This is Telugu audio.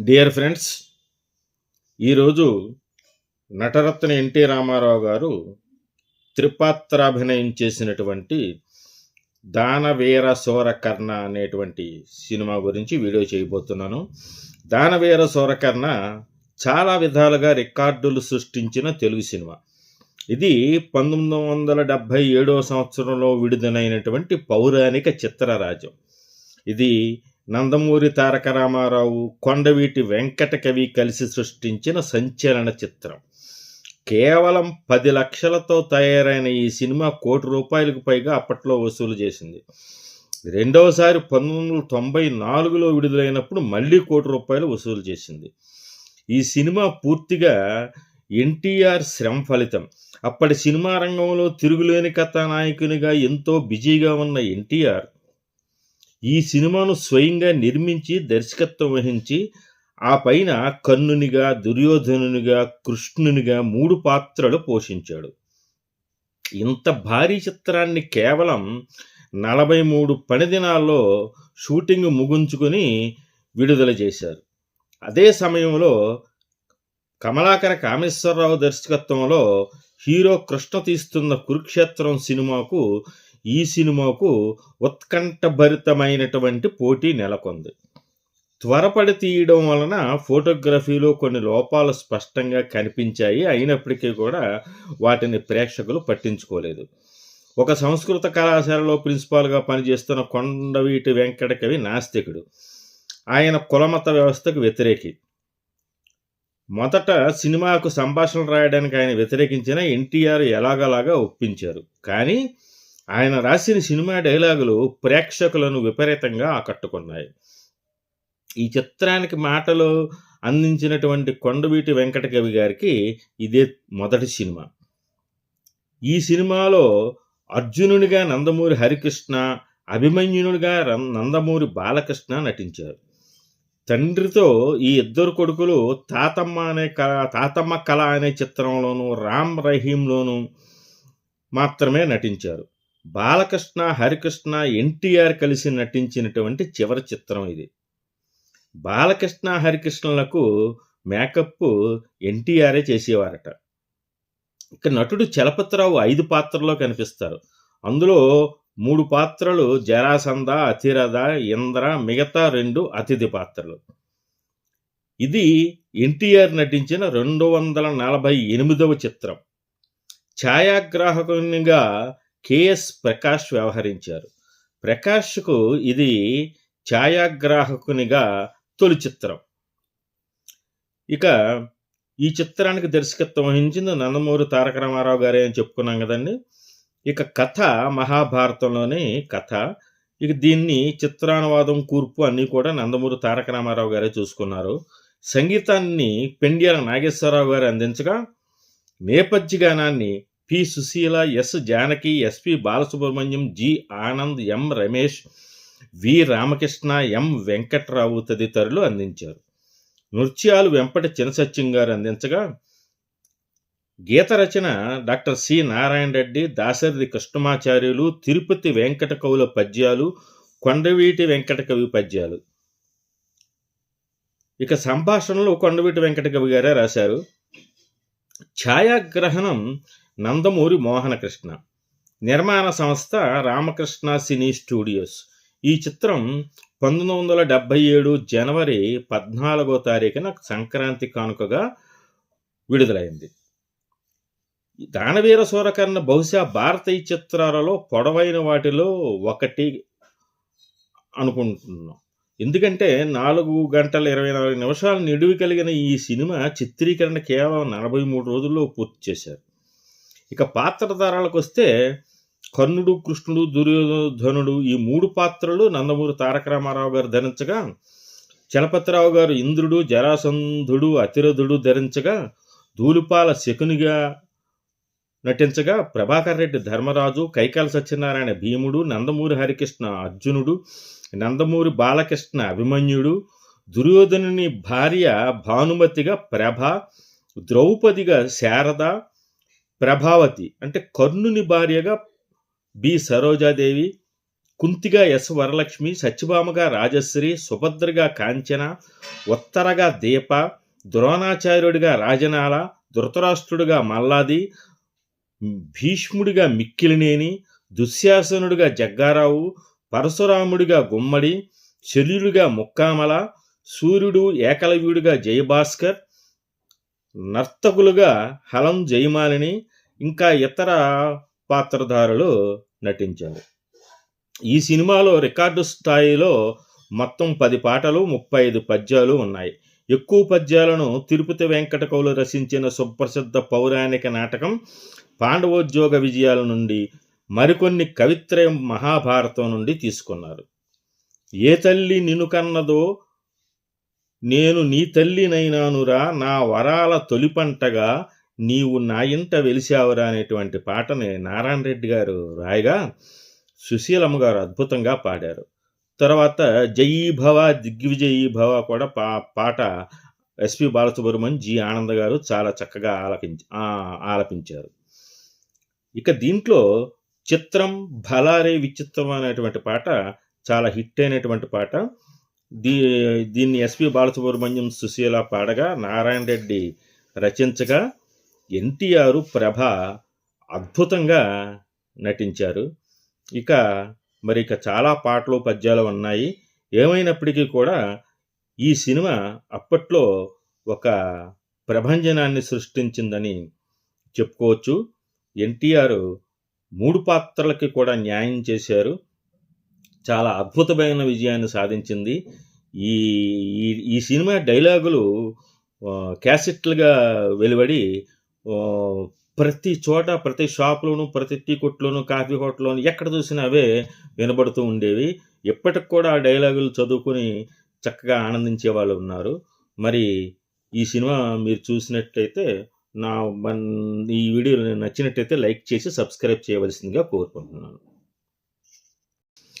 డియర్ ఫ్రెండ్స్ ఈరోజు నటరత్న ఎన్టీ రామారావు గారు త్రిపాత్రాభినయం చేసినటువంటి దానవీర సూరకర్ణ అనేటువంటి సినిమా గురించి వీడియో చేయబోతున్నాను. దానవీర సూరకర్ణ చాలా విధాలుగా రికార్డులు సృష్టించిన తెలుగు సినిమా. ఇది పంతొమ్మిది వందల డెబ్భై ఏడవ సంవత్సరంలో విడుదలైనటువంటి పౌరాణిక చిత్రరాజ్యం. ఇది నందమూరి తారక రామారావు కొండవీటి వెంకట కవి కలిసి సృష్టించిన సంచలన చిత్రం. కేవలం పది లక్షలతో తయారైన ఈ సినిమా కోటి రూపాయలకు పైగా అప్పట్లో వసూలు చేసింది. రెండవసారి పంతొమ్మిది వందల తొంభై నాలుగులో విడుదలైనప్పుడు మళ్ళీ కోటి రూపాయలు వసూలు చేసింది. ఈ సినిమా పూర్తిగా ఎన్టీఆర్ శ్రమ ఫలితం. అప్పటి సినిమా రంగంలో తిరుగులేని కథానాయకునిగా ఎంతో బిజీగా ఉన్న ఎన్టీఆర్ ఈ సినిమాను స్వయంగా నిర్మించి దర్శకత్వం వహించి ఆ పైన కర్ణునిగా దుర్యోధనునిగా కృష్ణునిగా మూడు పాత్రలు పోషించాడు. ఇంత భారీ చిత్రాన్ని కేవలం నలభై మూడు పని దినాల్లో షూటింగ్ ముగించుకొని విడుదల చేశారు. అదే సమయంలో కమలాకర కామేశ్వరరావు దర్శకత్వంలో హీరో కృష్ణ తీస్తున్న కురుక్షేత్రం సినిమాకు ఈ సినిమాకు ఉత్కంఠభరితమైనటువంటి పోటీ నెలకొంది. త్వరపడి తీయడం వలన ఫోటోగ్రఫీలో కొన్ని లోపాలు స్పష్టంగా కనిపించాయి. అయినప్పటికీ కూడా వాటిని ప్రేక్షకులు పట్టించుకోలేదు. ఒక సంస్కృత కళాశాలలో ప్రిన్సిపాల్గా పనిచేస్తున్న కొండవీటి వెంకట కవి నాస్తికుడు. ఆయన కులమత వ్యవస్థకు వ్యతిరేకి. మొదట సినిమాకు సంభాషణ రాయడానికి ఆయన వ్యతిరేకించిన ఎన్టీఆర్ ఎలాగలాగా ఒప్పించారు. కానీ ఆయన రాసిన సినిమా డైలాగులు ప్రేక్షకులను విపరీతంగా ఆకట్టుకున్నాయి. ఈ చిత్రానికి మాటలు అందించినటువంటి కొండవీటి వెంకట కవి గారికి ఇదే మొదటి సినిమా. ఈ సినిమాలో అర్జునునిగా నందమూరి హరికృష్ణ అభిమన్యునుడిగా రం- నందమూరి బాలకృష్ణ నటించారు. తండ్రితో ఈ ఇద్దరు కొడుకులు తాతమ్మ అనే కళ తాతమ్మ కళ అనే చిత్రంలోనూ రామ్ రహీంలోనూ మాత్రమే నటించారు. బాలకృష్ణ హరికృష్ణ ఎన్టీఆర్ కలిసి నటించినటువంటి చివరి చిత్రం ఇది. బాలకృష్ణ హరికృష్ణలకు మేకప్ ఎన్టీఆరే చేసేవారట. ఇక నటుడు చలపతిరావు ఐదు పాత్రల్లో కనిపిస్తారు. అందులో మూడు పాత్రలు జరాసంద అతిరథ ఇంద్ర మిగతా రెండు అతిథి పాత్రలు. ఇది ఎన్టీఆర్ నటించిన రెండు వందల నలభై ఎనిమిదవ చిత్రం. ఛాయాగ్రాహకునిగా కెఎస్ ప్రకాష్ వ్యవహరించారు. ప్రకాష్కు ఇది ఛాయాగ్రాహకునిగా తొలి చిత్రం. ఇక ఈ చిత్రానికి దర్శకత్వం వహించింది నందమూరి తారక రామారావు గారే అని చెప్పుకున్నాం కదండి. ఇక కథ మహాభారతంలోని కథ. ఇక దీన్ని చిత్రానువాదం కూర్పు అన్నీ కూడా నందమూరి తారక రామారావు గారే చూసుకున్నారు. సంగీతాన్ని పెండ్యాల నాగేశ్వరరావు గారు అందించగా నేపథ్య గానాన్ని P. Susheela S. Janaki SP Balasubrahmanyam G. Anand M. Ramesh V. Ramakrishna M. Venkatrao తదితరులు అందించారు. నృత్యాలు వెంపటి చినసత్యం గారు అందించగా గీత రచన డాక్టర్ సి. నారాయణ రెడ్డి దాశరథి కృష్ణమాచార్యులు తిరుపతి వెంకట కవుల పద్యాలు కొండవీటి వెంకట కవి పద్యాలు. ఇక సంభాషణలు కొండవీటి వెంకట కవి గారే రాశారు. ఛాయాగ్రహణం నందమూరి మోహనకృష్ణ. నిర్మాణ సంస్థ రామకృష్ణ సినీ స్టూడియోస్. ఈ చిత్రం పంతొమ్మిది వందల డెబ్భై ఏడు జనవరి పద్నాలుగో తారీఖున సంక్రాంతి కానుకగా విడుదలైంది. దానవీర సూరకర్ణ బహుశా భారతీయ చిత్రాలలో పొడవైన వాటిలో ఒకటి అనుకుంటున్నాం. ఎందుకంటే నాలుగు గంటల ఇరవై నాలుగు నిమిషాల నిడివి కలిగిన ఈ సినిమా చిత్రీకరణ కేవలం నలభై మూడు రోజుల్లో పూర్తి చేశారు. ఇక పాత్రధారాలకు వస్తే కర్ణుడు కృష్ణుడు దుర్యోధనుడు ఈ మూడు పాత్రలు నందమూరి తారక రామారావు గారు ధరించగా చలపతిరావు గారు ఇంద్రుడు జరాసంధుడు అతిరథుడు ధరించగా ధూళిపాల శకునిగా నటించగా ప్రభాకర్ రెడ్డి ధర్మరాజు కైకాల సత్యనారాయణ భీముడు నందమూరి హరికృష్ణ అర్జునుడు నందమూరి బాలకృష్ణ అభిమన్యుడు దుర్యోధనుని భార్య భానుమతిగా ప్రభ ద్రౌపదిగా శారద ప్రభావతి అంటే కర్ణుని భార్యగా బి సరోజాదేవి కుంతిగా ఎస్ వరలక్ష్మి సత్యభామగా రాజశ్రీ సుభద్రగా కాంచన ఉత్తరగా దీప ద్రోణాచార్యుడిగా రాజనాల ధృతరాష్ట్రుడిగా మల్లాది భీష్ముడిగా మిక్కిలినేని దుశ్శాసనుడిగా జగ్గారావు పరశురాముడిగా గుమ్మడి శల్యుడిగా ముక్కామల సూర్యుడు ఏకలవ్యుడిగా జయభాస్కర్ నర్తకులుగా హలం జయమాలిని ఇంకా ఇతర పాత్రధారులు నటించారు. ఈ సినిమాలో రికార్డు స్థాయిలో మొత్తం పది పాటలు ముప్పై ఐదు పద్యాలు ఉన్నాయి. ఎక్కువ పద్యాలను తిరుపతి వెంకట కవులు రచించిన సుప్రసిద్ధ పౌరాణిక నాటకం పాండవోద్యోగ విజయాల నుండి మరికొన్ని కవిత్రయం మహాభారతం నుండి తీసుకున్నారు. ఏ తల్లి నిన్ను కన్నదో నేను నీ తల్లినైనానురా నా వరాల తొలిపంటగా నీవు నా ఇంట వెలిసావురా అనేటువంటి పాటని నారాయణ రెడ్డి గారు రాయగా సుశీలమ్మ గారు అద్భుతంగా పాడారు. తర్వాత జయీ భవ దిగ్విజయీ భవ కూడా పా పాట ఎస్పి బాలసుబ్రహ్మణ్యం జి ఆనంద్ గారు చాలా చక్కగా ఆలపించ ఆలపించారు. ఇక దీంట్లో చిత్రం భలారే విచిత్రం అనేటువంటి పాట చాలా హిట్ అయినటువంటి పాట. దీ దీన్ని ఎస్పి బాలసుబ్రహ్మణ్యం సుశీల పాడగా నారాయణ రెడ్డి రచించగా ఎన్టీఆర్ ప్రభ అద్భుతంగా నటించారు. ఇక మరి ఇక చాలా పాటలు పద్యాలు ఉన్నాయి. ఏమైనప్పటికీ కూడా ఈ సినిమా అప్పట్లో ఒక ప్రభంజనాన్ని సృష్టించిందని చెప్పుకోవచ్చు. ఎన్టీఆర్ మూడు పాత్రలకి కూడా న్యాయం చేశారు. చాలా అద్భుతమైన విజయాన్ని సాధించింది. ఈ ఈ సినిమా డైలాగులు క్యాసెట్లుగా వెలువడి ప్రతి చోట ప్రతి షాప్లోనూ ప్రతి టీ కొట్లోను కాఫీ హోటల్లోను ఎక్కడ చూసినా అవే వినబడుతూ ఉండేవి. ఇప్పటికి కూడా ఆ డైలాగులు చదువుకుని చక్కగా ఆనందించే వాళ్ళు ఉన్నారు. మరి ఈ సినిమా మీరు చూసినట్లయితే నా ఈ వీడియో నచ్చినట్టయితే లైక్ చేసి సబ్స్క్రైబ్ చేయవలసిందిగా కోరుకుంటున్నాను.